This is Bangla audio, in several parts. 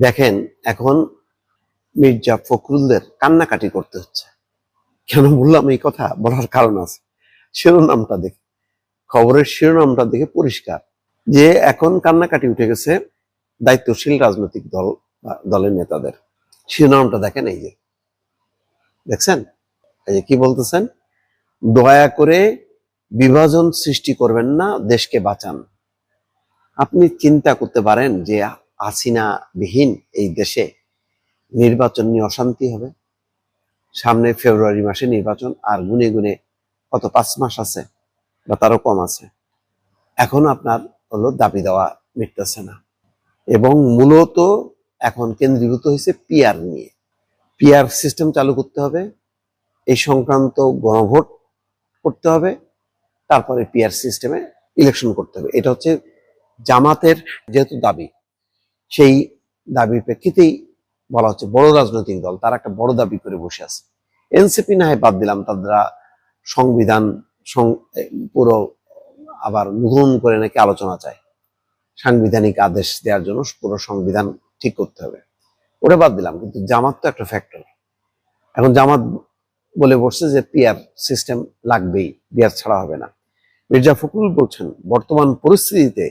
দেখেন, এখন মির্জা ফখরুলদের কান্নাকাটি করতে হচ্ছে। কেন বললাম এই কথা? বলার কারণ আছে। শিরোনামটা দেখে। খবরের শিরোনামটা দেখে পরিষ্কার। যে এখন কান্নাকাটি উঠে গেছে দায়িত্বশীল রাজনৈতিক দল দলের নেতাদের। শিরোনামটা দেখেন এই যে। দেখছেন? এই যে কি বলতেছেন? দয়া করে বিভাজন সৃষ্টি করবেন না, দেশকে বাঁচান। আপনি চিন্তা করতে পারেন যে হাসিনা বিহীন এই দেশে নির্বাচন নিয়ে অশান্তি হবে। সামনে ফেব্রুয়ারি মাসে নির্বাচন, আর গুনে গুনে কত পাঁচ মাস আছে বা তারও কম আছে। এখন আপনার হলো দাবি দেওয়া মিটতেছে না। এবং মূলত এখন কেন্দ্রীভূত হয়েছে পিয়ার নিয়ে। পিয়ার সিস্টেম চালু করতে হবে, এই সংক্রান্ত গণভোট করতে হবে, তারপরে পিয়ার সিস্টেমে ইলেকশন করতে হবে। এটা হচ্ছে জামাতের যেহেতু দাবি সেই দাবির প্রেক্ষিতেই বলা হচ্ছে বড় রাজনৈতিক দল, তারা একটা বড় দাবি করে বসে আছে। এনসিপি না হয় বাদ দিলাম, তারা সংবিধান পুরো আবার নতুন করে নাকি আলোচনা চায়। সাংবিধানিক আদেশ দেওয়ার জন্য পুরো সংবিধান ঠিক করতে হবে। ওটা বাদ দিলাম, কিন্তু জামাত তো একটা ফ্যাক্টর এখন জামাত বলে বসছে যে পিয়ার সিস্টেম লাগবেই, পিআর ছাড়া হবে না। মির্জা ফখরুল বলছেন, বর্তমান পরিস্থিতিতে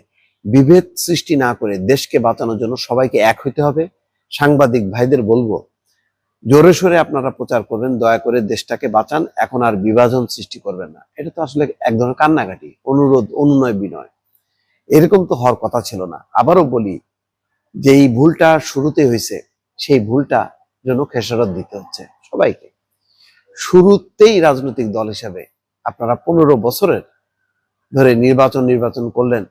বিভেদ সৃষ্টি না করে দেশকে বাঁচানোর জন্য সবাইকে এক হইতে হবে। সাংবাদিক ভাইদের বলব, জোরে সোরে আপনারা প্রচার করবেন, দয়া করে দেশটাকে বাঁচান, এখন আর বিভাজন সৃষ্টি করবেন না। এটা তো আসলে এক ধরনের কান্নাকাটি, অনুরোধ, অনুনয়, বিনয়। এরকম তো হওয়ার কথা ছিল না। আবারও বলি যে এই ভুলটা শুরুতে হয়েছে, সেই ভুলটা যেন খেসারত দিতে হচ্ছে সবাইকে। শুরুতেই রাজনৈতিক দল হিসাবে আপনারা পনেরো বছরের ধরে নির্বাচন নির্বাচন করলেন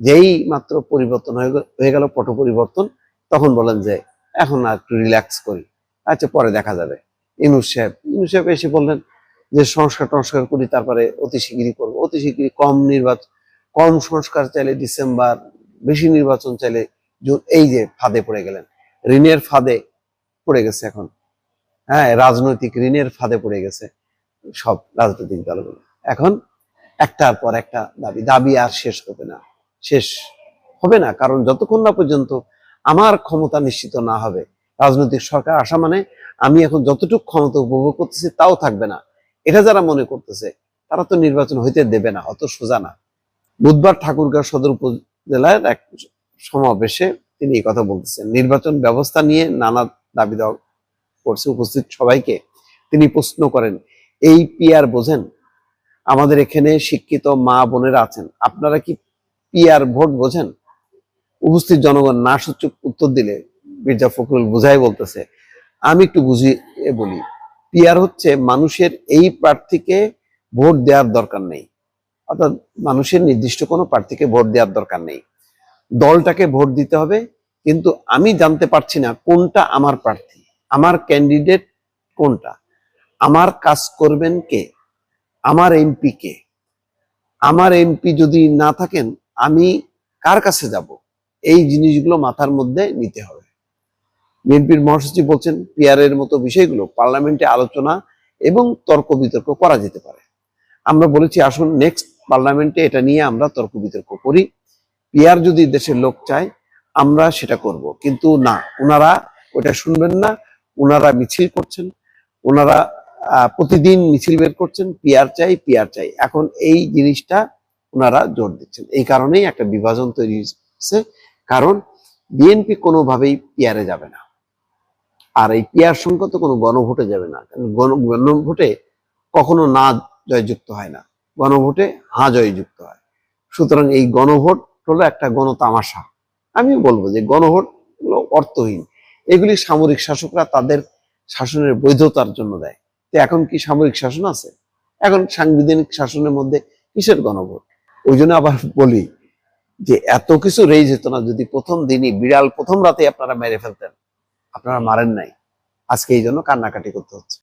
যেই মাত্র পরিবর্তন হয়ে গেল পট পরিবর্তন, তখন বলেন যে এখন আর একটু রিল্যাক্স করি। আচ্ছা পরে দেখা যাবে। ইনুস সাহেব ইনুস সাহেব এসে বললেন যে সংস্কার টংস্কার করি, তারপরে অতি শিগগিরই করব। অতি শিগগিরই কম নির্বাচন কম সংস্কার চাইলে ডিসেম্বর, বেশি নির্বাচন চাইলে জুন এই যে ফাঁদে পড়ে গেলেন। ঋণের ফাঁদে পড়ে গেছে এখন। হ্যাঁ রাজনৈতিক ঋণের ফাঁদে পড়ে গেছে সব রাজনৈতিক দলগুলো। এখন একটার পর একটা দাবি। দাবি আর শেষ হবে না। শেষ। হবে না, কারণ যতক্ষণ না পর্যন্ত আমার ক্ষমতা নিশ্চিত না হবে, রাজনৈতিক সরকার আসা মানে আমি এখন যতটুকু ক্ষমতা উপভোগ করতেছি তাও থাকবে না। এটা যারা মনে করতেছে, তারা তো নির্বাচন হইতে দেবে না, অত সোজা না। বুধবার ঠাকুরগাঁও সদর উপজেলার এক সমাবেশে তিনি এই কথা বলতেছেন। নির্বাচন ব্যবস্থা নিয়ে নানা দাবি দেওয়া করছে উপস্থিত সবাইকে। তিনি প্রশ্ন করেন, এই পিআর বোঝেন? আমাদের এখানে শিক্ষিত মা বোনেরা আছেন, আপনারা কি পিআর ভোট বোঝেন উপস্থিত জনগণ না সূচক উত্তর দিলে মির্জা ফখরুল বুঝাই বলতেছে। আমি একটু বুঝিয়ে বলি, পিআর হচ্ছে মানুষের এই প্রার্থীকে ভোট দেওয়ার দরকার নেই। অর্থাৎ মানুষের নির্দিষ্ট কোনো প্রার্থীকে ভোট দেওয়ার দরকার নেই। দলটাকে ভোট দিতে হবে, কিন্তু আমি জানতে পারছি না কোনটা আমার প্রার্থী, আমার ক্যান্ডিডেট কোনটা, আমার কাজ করবেন কে, আমার এমপি কে। আমার এমপি যদি না থাকেন আমি কার কাছে যাব? এই জিনিসগুলো মাথার মধ্যে নিতে হবে। বিএনপির মহাসচিব বলছেন পিআর এর মতো বিষয়গুলো পার্লামেন্টে আলোচনা এবং তর্ক বিতর্ক করা যেতে পারে। আমরা বলেছি, আসুন নেক্সট পার্লামেন্টে এটা নিয়ে আমরা তর্ক বিতর্ক করি। পিয়ার যদি দেশের লোক চায়, আমরা সেটা করব। কিন্তু না ওনারা ওটা শুনবেন না। ওনারা মিছিল করছেন। ওনারা প্রতিদিন মিছিল বের করছেন। পিয়ার চাই পিয়ার চাই। এখন এই জিনিসটা ওনারা জোর দিচ্ছেন। এই কারণেই একটা বিভাজন তৈরি হচ্ছে। কারণ বিএনপি কোনোভাবেই পিআরে যাবে না। আর এই পিয়ার সংখ্যা তো কোনো গণভোটে যাবে না। গণ- গণভোটে কখনো না জয়যুক্ত হয় না। গণভোটে হা জয়যুক্ত হয়। সুতরাং এই গণভোট হলো একটা গণতামাশা। আমি বলব যে গণভোট হলো অর্থহীন। এগুলি সামরিক শাসকরা তাদের শাসনের বৈধতার জন্য দেয়। তো এখন কি সামরিক শাসন আছে? এখন সাংবিধানিক শাসনের মধ্যে কিসের গণভোট? ওই জন্য আবার বলি যে এত কিছু রেই যেত না, যদি প্রথম দিনই, বিড়াল প্রথম রাতে আপনারা মেরে ফেলতেন, আপনারা মারেন নাই। আজকে এই জন্য কান্নাকাটি করতে হচ্ছে।